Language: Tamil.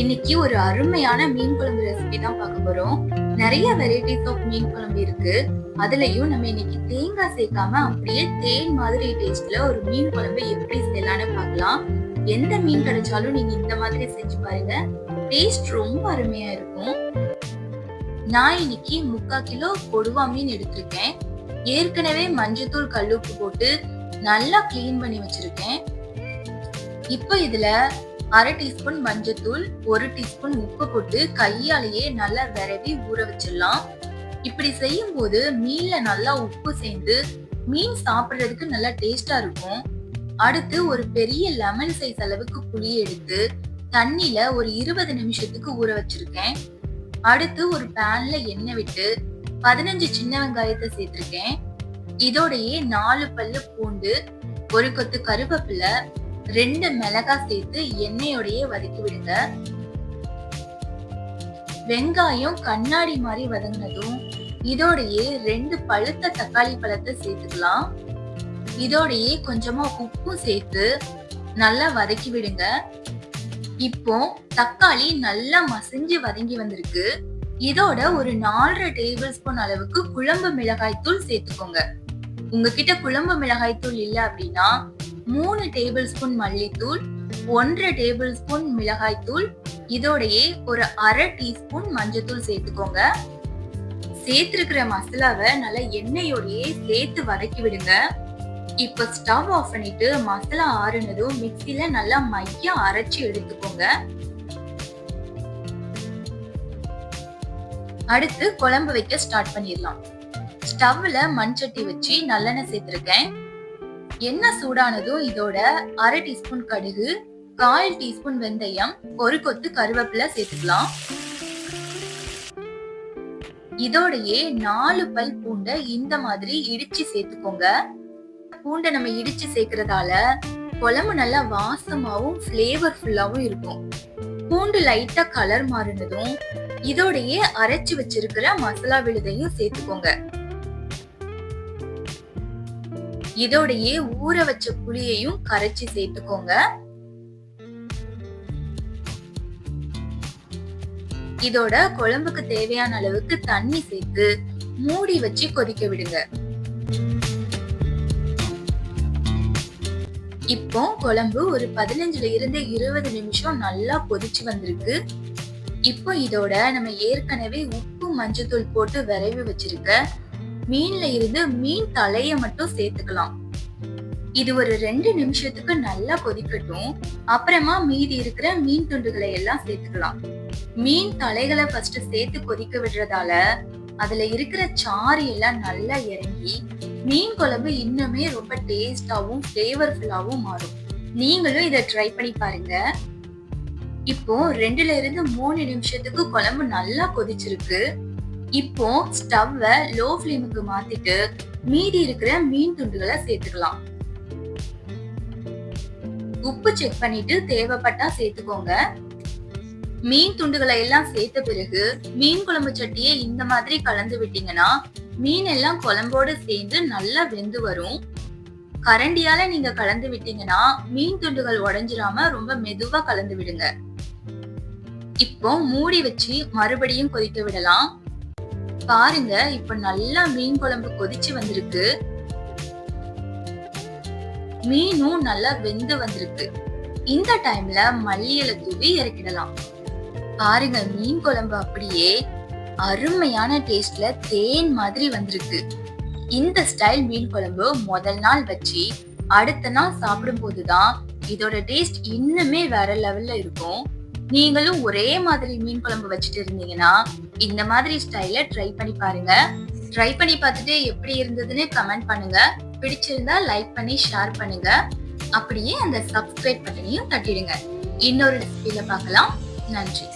இன்னைக்கு ஒரு அருமையான மீன் குழம்பு ரெசிபி தான் பார்க்க போறோம். நிறைய வெரைட்டிஸ் ஆஃப் மீன் குழம்பு இருக்கு. அதுலயும் நம்ம இன்னைக்கு தேங்காய் சேர்க்காம அப்படியே தேன் மாதிரி டேஸ்ட்ல ஒரு மீன் குழம்பு எப்படி செய்யலாம்னு பார்க்கலாம். எந்த மீன் கிடைச்சாலும் நீங்க இந்த மாதிரி செஞ்சு பாருங்க. டேஸ்ட் ரொம்ப அருமையா இருக்கும். நான் இன்னைக்கு முக்கால் கிலோ கொடுவா மீன் எடுத்திருக்கேன். ஏற்கனவே மஞ்சத்தூள் கல்லுப்பு போட்டு நல்லா க்ளீன் பண்ணி வச்சிருக்கேன். இப்போ இதுல அரை டீஸ்பூன் மஞ்சத்தூள் ஒரு டீஸ்பூன் உப்பு போட்டு கையாலேயே நல்லா விரவி ஊற வச்சிடலாம். இப்படி செய்யும் போது மீன்ல நல்லா உப்பு சேர்ந்து மீன் சாப்பிடுறதுக்கு நல்லா டேஸ்டா இருக்கும். அடுத்து ஒரு பெரிய லெமன் சைஸ் அளவுக்கு புளி எடுத்து தண்ணியில ஒரு இருபது நிமிஷத்துக்கு ஊற வச்சிருக்கேன். அடுத்து ஒரு பேன்ல எண்ணெய் விட்டு பதினஞ்சு சின்ன வெங்காயத்தை சேர்த்திருக்கேன். இதோடையே நாலு பல்லு பூண்டு ஒரு கொத்து கருவேப்பிலை ரெண்டு மிளகாய் சேர்த்து எண்ணெயோடையே வதக்கி விடுங்க. வெங்காயம் கண்ணாடி மாதிரி வதங்கினதும் இதோடையே ரெண்டு பழுத்த தக்காளி பழத்தை சேர்த்துக்கலாம். இதோடையே கொஞ்சமா உப்பும் சேர்த்து நல்லா வதக்கி விடுங்க. இப்போ தக்காளி நல்லா மசிஞ்சு வதங்கி வந்திருக்கு. இதோட ஒரு நாலரை டேபிள் ஸ்பூன் அளவுக்கு குழம்பு மிளகாய் தூள் சேர்த்துக்கோங்க. உங்ககிட்ட குழம்பு மிளகாய் தூள் இல்ல அப்படின்னா மூணு டேபிள் ஸ்பூன் மல்லித்தூள் ஒன்றரை டேபிள் ஸ்பூன் மிளகாய் தூள் ஒரு அரை டீஸ்பூன் மஞ்சத்தூள் சேர்த்துக்கோங்க. சேர்த்துருக்கிற மசாலாவை நல்லா எண்ணெயோடையே சேர்த்து வதக்கி விடுங்க. இப்போ ஸ்டவ் ஆஃப் பண்ணிட்டு மசாலா ஆறுனதும் மிக்சியில நல்லா மையா அரைச்சி எடுத்துக்கோங்க. அடுத்து குழம்பு வைக்க ஸ்டார்ட் பண்ணிடலாம். ஸ்டவ்ல மண் சட்டி வச்சு நல்லெண்ணெய் சேர்த்துருக்கேன். எண்ணெய் சூடானதும் இதோட அரை டீஸ்பூன் கடுகு கால் டீஸ்பூன் வெந்தயம் ஒரு கொத்து கருவேப்பிலை சேர்த்துக்கலாம். இதோடையே நாலு பல் பூண்டை இந்த மாதிரி இடிச்சு சேர்த்துக்கோங்க. பூண்டை நம்ம இடிச்சு சேர்க்கறதால குழம்பு நல்லா வாசமாவும் ஃபிளேவர்ஃபுல்லாவும் இருக்கும். பூண்டு லைட்டா கலர் மாறினதும் இதோடையே அரைச்சு வச்சிருக்கிற மசாலா விழுதையும் சேர்த்துக்கோங்க. இதோடையே ஊற வச்ச புளியையும் கரைச்சி சேர்த்துக்கோங்க. இதோட குழம்புக்கு தேவையான அளவுக்கு தண்ணி சேர்த்து மூடி வச்சு கொதிக்க விடுங்க. இப்போ குழம்பு ஒரு பதினஞ்சுல இருந்து இருபது நிமிஷம் நல்லா கொதிச்சு வந்திருக்கு. இப்போ இதோட நம்ம ஏற்கனவே உப்பு மஞ்சத்தூள் போட்டு விரைவி வச்சிருக்க மீன்ல இருந்து மீன் தலைய மட்டும் சேர்த்துக்கலாம். இது ஒரு ரெண்டு நிமிஷத்துக்கு நல்லா கொதிக்கட்டும். அப்புறமா மீதி இருக்கிற மீன் துண்டுகளை எல்லாம் சேர்த்துக்கலாம். மீன் தலைகளை ஃபர்ஸ்ட் சேர்த்து கொதிக்க விடுறதால அதுல இருக்கிற சாறு எல்லாம் நல்லா இறங்கி மீன் குழம்பு இன்னுமே ரொம்ப டேஸ்டாவும் ஃபிளேவர்ஃபுல்லாவும் மாறும். நீங்களும் இதை ட்ரை பண்ணி பாருங்க. இப்போ ரெண்டுல இருந்து மூணு நிமிஷத்துக்கு குழம்பு நல்லா கொதிச்சிருக்கு. இப்போ ஸ்டவ்வை லோ ஃப்ளேமுக்கு மாத்திட்டு மீதி இருக்கிற மீன் துண்டுகளை சேர்த்துக்கலாம். உப்பு செக் பண்ணிட்டு தேவைப்பட்டா சேர்த்துக்கோங்க. மீன் துண்டுகளை எல்லாம் சேர்த்த பிறகு மீன் குழம்பு சட்டியை இந்த மாதிரி கலந்து விட்டீங்கன்னா மீன் எல்லாம் குழம்போடு சேர்ந்து நல்லா வெந்து வரும். கரண்டியால நீங்க கலந்து விட்டீங்கன்னா மீன் துண்டுகள் உடஞ்சிராம ரொம்ப மெதுவா கலந்து விடுங்க. இப்போ மூடி வச்சு மறுபடியும் கொதிக்க விடலாம். பாருங்க இப்ப நல்லா மீன் குழம்பு கொதிச்சு வந்திருக்கு. மீனும் நல்லா வெந்து வந்திருக்கு. இந்த டைம்ல மல்லி தூவி இறக்கிடலாம். பாருங்க மீன் குழம்பு அப்படியே அருமையான டேஸ்ட்ல தேன் மாதிரி வந்திருக்கு. இந்த ஸ்டைல் மீன் குழம்பு முதல் நாள் வச்சு அடுத்த நாள் சாப்பிடும் போதுதான் இதோட டேஸ்ட் இன்னுமே வேற லெவல்ல இருக்கும். நீங்களும் ஒரே மாதிரி மீன் குழம்பு வச்சுட்டு இருந்தீங்கன்னா இந்த மாதிரி ஸ்டைல ட்ரை பண்ணி பாருங்க. ட்ரை பண்ணி பார்த்துட்டு எப்படி இருந்ததுன்னு கமெண்ட் பண்ணுங்க. பிடிச்சிருந்தா லைக் பண்ணி ஷேர் பண்ணுங்க. அப்படியே அந்த சப்ஸ்கிரைப் பட்டனையும் தட்டிடுங்க. இன்னொரு ரெசிபியில பார்க்கலாம். நன்றி.